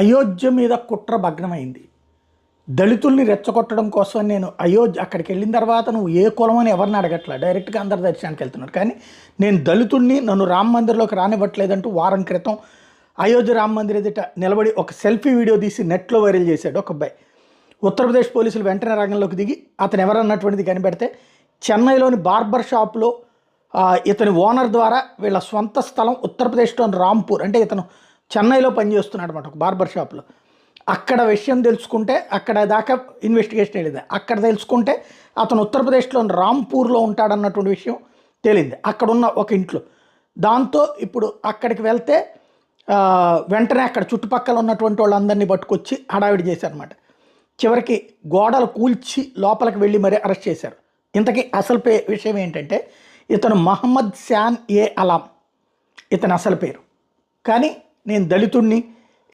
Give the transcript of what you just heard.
అయోధ్య మీద కుట్ర భగ్నమైంది. దళితుల్ని రెచ్చగొట్టడం కోసం నేను అయోధ్య అక్కడికి వెళ్ళిన తర్వాత నువ్వు ఏ కులం అని ఎవరిని అడగట్లా? డైరెక్ట్గా అందరి దర్శనానికి వెళ్తున్నాడు. కానీ నేను దళితుల్ని నన్ను రామ మందిర్లోకి రానివ్వట్లేదంటూ వారం క్రితం అయోధ్య రామ మందిర్ ఎదుట నిలబడి ఒక సెల్ఫీ వీడియో తీసి నెట్లో వైరల్ చేశాడు ఒక అబ్బాయి. ఉత్తరప్రదేశ్ పోలీసులు వెంటనే రంగంలోకి దిగి అతను ఎవరన్నటువంటిది కనిపెడితే చెన్నైలోని బార్బర్ షాప్లో ఇతని ఓనర్ ద్వారా వీళ్ళ సొంత స్థలం ఉత్తరప్రదేశ్లోని రాంపూర్ అంటే ఇతను చెన్నైలో పనిచేస్తున్నాడు అనమాట ఒక బార్బర్ షాప్లో. అక్కడ విషయం తెలుసుకుంటే అక్కడ దాకా ఇన్వెస్టిగేషన్ వెళ్ళింది అక్కడ తెలుసుకుంటే అతను ఉత్తరప్రదేశ్లోని రాంపూర్లో ఉంటాడన్నటువంటి విషయం తేలింది అక్కడ ఉన్న ఒక ఇంట్లో. దాంతో ఇప్పుడు అక్కడికి వెళ్తే వెంటనే అక్కడ చుట్టుపక్కల ఉన్నటువంటి వాళ్ళందరినీ పట్టుకొచ్చి హడావిడి చేశారనమాట చివరికి గోడలు కూల్చి లోపలికి వెళ్ళి మరీ అరెస్ట్ చేశారు. ఇంతకీ అసలు పే విషయం ఏంటంటే ఇతను మహమ్మద్ శాన్ ఏ అలాం ఇతని అసలు పేరు. కానీ నేను దళితుణ్ణి